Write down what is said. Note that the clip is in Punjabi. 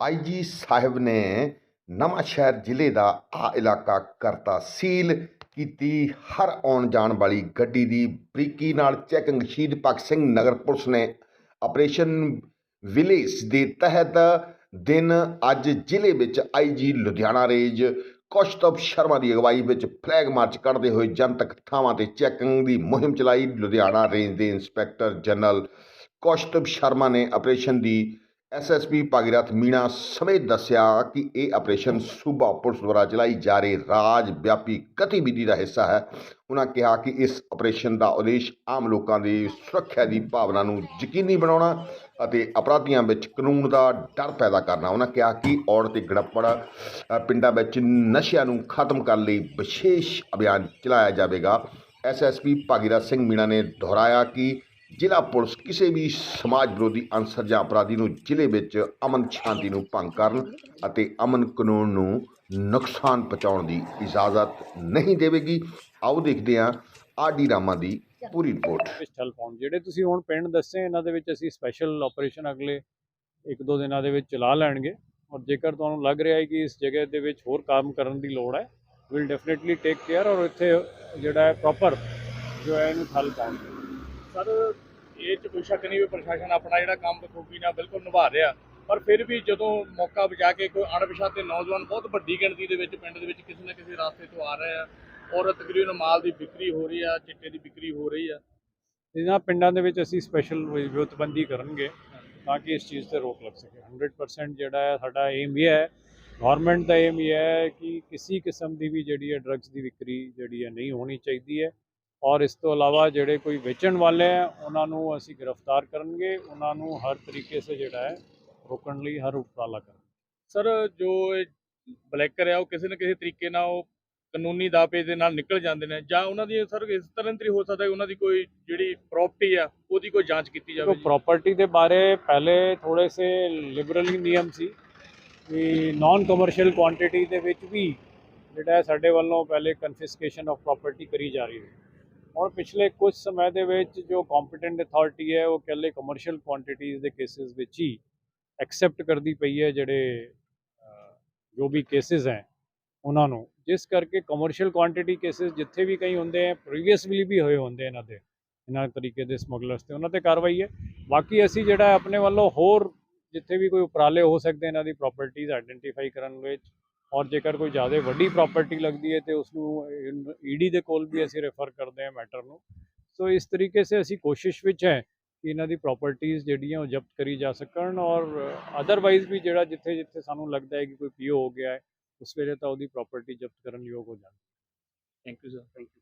ਆਈਜੀ ਸਾਹਿਬ ਨੇ ਨਵਾਂਸ਼ਹਿਰ ਜ਼ਿਲ੍ਹੇ ਦਾ ਆ ਇਲਾਕਾ ਕਰਤਾ ਸੀਲ, ਕੀਤੀ ਹਰ ਆਉਣ ਜਾਣ ਵਾਲੀ ਗੱਡੀ ਦੀ ਬਰੀਕੀ ਨਾਲ ਚੈਕਿੰਗ। ਸ਼ਹੀਦ ਭਗਤ ਸਿੰਘ ਨਗਰ ਪੁਲਿਸ ਨੇ ਆਪਰੇਸ਼ਨ ਵਿਲੇਜ ਦੇ ਤਹਿਤ ਦਿਨ ਅੱਜ ਜ਼ਿਲ੍ਹੇ ਵਿੱਚ ਆਈਜੀ ਲੁਧਿਆਣਾ ਰੇਂਜ ਕੌਸ਼ਤਬ ਸ਼ਰਮਾ ਦੀ ਅਗਵਾਈ ਵਿੱਚ ਫਲੈਗ ਮਾਰਚ ਕੱਢਦੇ ਹੋਏ ਜਨਤਕ ਥਾਵਾਂ ਤੇ ਚੈਕਿੰਗ ਦੀ ਮੁਹਿੰਮ ਚਲਾਈ। ਲੁਧਿਆਣਾ ਰੇਂਜ ਦੇ ਇੰਸਪੈਕਟਰ ਜਨਰਲ ਕੌਸ਼ਤਬ ਸ਼ਰਮਾ ਨੇ ਆਪਰੇਸ਼ਨ ਦੀ ਐਸਐਸਪੀ ਭਾਗੀਰਥ ਮੀਣਾ ਸਮੇਤ ਦੱਸਿਆ ਕਿ ਇਹ ਆਪਰੇਸ਼ਨ ਸੂਬਾ ਪੁਲਿਸ ਦੁਆਰਾ ਚਲਾਈ ਜਾ ਰਹੀ ਰਾਜ ਵਿਆਪੀ ਗਤੀਵਿਧੀ ਦਾ ਹਿੱਸਾ ਹੈ। ਉਹਨਾਂ ਕਿਹਾ ਕਿ ਇਸ ਆਪਰੇਸ਼ਨ ਦਾ ਉਦੇਸ਼ ਆਮ ਲੋਕਾਂ ਦੀ ਸੁਰੱਖਿਆ ਦੀ ਭਾਵਨਾ ਨੂੰ ਯਕੀਨੀ ਬਣਾਉਣਾ ਅਤੇ ਅਪਰਾਧੀਆਂ ਵਿੱਚ ਕਾਨੂੰਨ ਦਾ ਡਰ ਪੈਦਾ ਕਰਨਾ। ਉਹਨਾਂ ਕਿਹਾ ਕਿ ਔੜ ਤੇ ਗੜੱਪੜ ਪਿੰਡਾਂ ਵਿੱਚ ਨਸ਼ਿਆਂ ਨੂੰ ਖਤਮ ਕਰਨ ਲਈ ਵਿਸ਼ੇਸ਼ ਅਭਿਆਨ ਚਲਾਇਆ ਜਾਵੇਗਾ। ਐਸਐਸਪੀ ਭਾਗੀਰਥ ਸਿੰਘ ਮੀਣਾ ਨੇ ਦੁਹਰਾਇਆ ਕਿ ਜ਼ਿਲ੍ਹਾ ਪੁਲਿਸ ਕਿਸੇ ਵੀ ਸਮਾਜ ਵਿਰੋਧੀ ਅਨਸਰ ਜਾਂ ਅਪਰਾਧੀ ਨੂੰ ਜ਼ਿਲ੍ਹੇ ਵਿੱਚ ਅਮਨ ਸ਼ਾਂਤੀ ਨੂੰ ਭੰਗ ਕਰਨ ਅਤੇ ਅਮਨ ਕਾਨੂੰਨ ਨੂੰ ਨੁਕਸਾਨ ਪਹੁੰਚਾਉਣ ਦੀ ਇਜਾਜ਼ਤ ਨਹੀਂ ਦੇਵੇਗੀ। ਆਓ ਦੇਖਦੇ ਹਾਂ ਆਰਡੀ ਰਾਮਾ ਦੀ ਪੂਰੀ ਰਿਪੋਰਟ। ਪਿਸਟਲ ਪਾਉਣ ਜਿਹੜੇ ਤੁਸੀਂ ਹੁਣ ਪਿੰਡ ਦੱਸੇ, ਇਹਨਾਂ ਦੇ ਵਿੱਚ ਅਸੀਂ ਸਪੈਸ਼ਲ ਆਪਰੇਸ਼ਨ ਅਗਲੇ ਇੱਕ ਦੋ ਦਿਨਾਂ ਦੇ ਵਿੱਚ ਚਲਾ ਲੈਣਗੇ। ਔਰ ਜੇਕਰ ਤੁਹਾਨੂੰ ਲੱਗ ਰਿਹਾ ਹੈ ਕਿ ਇਸ ਜਗ੍ਹਾ ਦੇ ਵਿੱਚ ਹੋਰ ਕੰਮ ਕਰਨ ਦੀ ਲੋੜ ਹੈ ਵਿਲ ਡੈਫੀਨਿਟਲੀ ਟੇਕ ਕੇਅਰ ਔਰ ਇੱਥੇ ਜਿਹੜਾ ਹੈ ਪ੍ਰੋਪਰ ਜੋ ਹੈ ਇਹਨੂੰ ਠੱਲ ਪਾਉਣਗੇ ਸਰ, ਇਹ ਚ ਕੋਈ ਸ਼ੱਕ ਨਹੀਂ ਵੀ ਪ੍ਰਸ਼ਾਸਨ ਆਪਣਾ ਜਿਹੜਾ ਕੰਮ ਬਖੂਬੀ ਨਾਲ ਬਿਲਕੁਲ ਨਿਭਾ ਰਿਹਾ। ਪਰ ਫਿਰ ਵੀ ਜਦੋਂ ਮੌਕਾ ਬਚਾ ਕੇ ਕੋਈ ਅਣਪਛਾਤੇ ਨੌਜਵਾਨ ਬਹੁਤ ਵੱਡੀ ਗਿਣਤੀ ਦੇ ਵਿੱਚ ਪਿੰਡ ਦੇ ਵਿੱਚ ਕਿਸੇ ਨਾ ਕਿਸੇ ਰਾਸਤੇ ਤੋਂ ਆ ਰਹੇ ਆ, ਔਰ ਤਕਰੀਬਨ ਮਾਲ ਦੀ ਵਿਕਰੀ ਹੋ ਰਹੀ ਆ, ਚਿੱਟੇ ਦੀ ਵਿਕਰੀ ਹੋ ਰਹੀ ਆ। ਇਹਨਾਂ ਪਿੰਡਾਂ ਦੇ ਵਿੱਚ ਅਸੀਂ ਸਪੈਸ਼ਲ ਵਿਉਤਬੰਦੀ ਕਰਨਗੇ ਤਾਂ ਕਿ ਇਸ ਚੀਜ਼ ਤੇ ਰੋਕ ਲੱਗ ਸਕੇ। 100% ਜਿਹੜਾ ਹੈ, ਸਾਡਾ ਏਮ ਇਹ ਹੈ ਗਵਰਨਮੈਂਟ ਦਾ ਏਮ ਇਹ ਹੈ ਕਿ ਕਿਸੇ ਕਿਸਮ ਦੀ ਵੀ ਜਿਹੜੀ ਹੈ ਡਰੱਗਸ ਦੀ ਵਿਕਰੀ ਜਿਹੜੀ ਹੈ ਨਹੀਂ ਹੋਣੀ ਚਾਹੀਦੀ ਹੈ। ਔਰ ਇਸ ਤੋਂ ਇਲਾਵਾ ਜਿਹੜੇ ਕੋਈ ਵੇਚਣ ਵਾਲੇ ਹੈ ਉਹਨਾਂ ਨੂੰ ਅਸੀਂ ਗ੍ਰਿਫਤਾਰ ਕਰਨਗੇ। ਉਹਨਾਂ ਨੂੰ ਹਰ ਤਰੀਕੇ ਸੇ ਜਿਹੜਾ ਹੈ ਰੋਕਣ ਲਈ ਹਰ ਉਪਰਾਲਾ ਕਰਾਂਗੇ ਸਰ ਜੋ ਬਲੈਕਰ ਆ ਉਹ ਕਿਸੇ ਨਾ ਕਿਸੇ ਤਰੀਕੇ ਨਾਲ ਉਹ ਕਾਨੂੰਨੀ ਦਾਅਵੇ ਦੇ ਨਾਲ ਨਿਕਲ ਜਾਂਦੇ ਨੇ ਜਾਂ ਉਹਨਾਂ ਦੀ ਸਰ ਇਸ ਤਰ੍ਹਾਂ ਦੀ ਹੋ ਸਕਦਾ ਹੈ ਉਹਨਾਂ ਦੀ ਕੋਈ ਜਿਹੜੀ ਪ੍ਰਾਪਰਟੀ ਆ ਉਹਦੀ ਕੋਈ ਜਾਂਚ ਕੀਤੀ ਜਾਵੇ? ਜੀ। ਪ੍ਰਾਪਰਟੀ ਦੇ ਬਾਰੇ ਪਹਿਲੇ ਥੋੜੇ ਸੇ ਲਿਬਰਲ ਨਿਯਮ ਸੀ ਕਿ ਨਾਨ ਕਮਰਸ਼ੀਅਲ ਕੁਆਂਟੀਟੀ ਦੇ ਵਿੱਚ ਵੀ ਜਿਹੜਾ ਹੈ ਸਾਡੇ ਵੱਲੋਂ ਪਹਿਲੇ ਕਨਫਿਸਕੇਸ਼ਨ ਆਫ ਪ੍ਰਾਪਰਟੀ ਕਰੀ ਜਾ ਰਹੀ ਹੈ। ਹੁਣ ਪਿਛਲੇ ਕੁਝ ਸਮੇਂ ਦੇ ਵਿੱਚ ਜੋ ਕੰਪੀਟੈਂਟ ਅਥਾਰਟੀ ਹੈ, ਉਹ ਇਕੱਲੇ ਕਮਰਸ਼ੀਅਲ ਕੁਆਂਟੀਟੀਜ਼ ਦੇ ਕੇਸਿਸ ਵਿੱਚ ਹੀ ਐਕਸੈਪਟ ਕਰਦੀ ਪਈ ਹੈ ਜਿਹੜੇ ਜੋ ਵੀ ਕੇਸਿਸ ਹੈ ਉਹਨਾਂ ਨੂੰ। ਜਿਸ ਕਰਕੇ ਕਮਰਸ਼ੀਅਲ ਕੁਆਂਟੀਟੀ ਕੇਸਿਸ ਜਿੱਥੇ ਵੀ ਕਈ ਹੁੰਦੇ ਆ ਪ੍ਰੀਵੀਅਸਲੀ ਵੀ ਹੋਏ ਹੁੰਦੇ ਇਹਨਾਂ ਦੇ, ਇਹਨਾਂ ਤਰੀਕੇ ਦੇ ਸਮਗਲਰਸ ਤੇ, ਉਹਨਾਂ ਤੇ ਕਾਰਵਾਈ ਹੈ। ਬਾਕੀ ਅਸੀਂ ਜਿਹੜਾ ਆਪਣੇ ਵੱਲੋਂ ਹੋਰ ਜਿੱਥੇ ਵੀ ਕੋਈ ਉਪਰਾਲੇ ਹੋ ਸਕਦੇ, ਇਹਨਾਂ ਦੀ ਪ੍ਰਾਪਰਟੀਆਂ ਆਇਡੈਂਟੀਫਾਈ ਕਰਨ ਵਿੱਚ ਔਰ ਜੇਕਰ ਕੋਈ ਜ਼ਿਆਦਾ ਵੱਡੀ ਪ੍ਰਾਪਰਟੀ ਲੱਗਦੀ ਹੈ ਤੇ ਉਸ ਨੂੰ ਈਡੀ ਦੇ ਕੋਲ ਵੀ ਅਸੀਂ ਰੈਫਰ ਕਰਦੇ ਹਾਂ ਮੈਟਰ ਨੂੰ। ਸੋ ਇਸ ਤਰੀਕੇ ਸੇ ਅਸੀਂ ਕੋਸ਼ਿਸ਼ ਵਿੱਚ ਹੈ ਕਿ ਇਹਨਾਂ ਦੀ ਪ੍ਰਾਪਰਟੀਆਂ ਜਿਹੜੀਆਂ ਉਹ ਜ਼ਬਤ ਕਰੀ ਜਾ ਸਕਣ ਔਰ ਅਦਰਵਾਈਜ਼ ਵੀ ਜਿਹੜਾ ਜਿੱਥੇ ਜਿੱਥੇ ਸਾਨੂੰ ਲੱਗਦਾ ਹੈ ਕਿ ਕੋਈ ਪੀਓ ਹੋ ਗਿਆ ਹੈ ਉਸ ਵੇਲੇ ਤਾਂ ਉਹਦੀ ਪ੍ਰਾਪਰਟੀ ਜ਼ਬਤ ਕਰਨ ਯੋਗ ਹੋ ਜਾਣ। Thank you sir thank you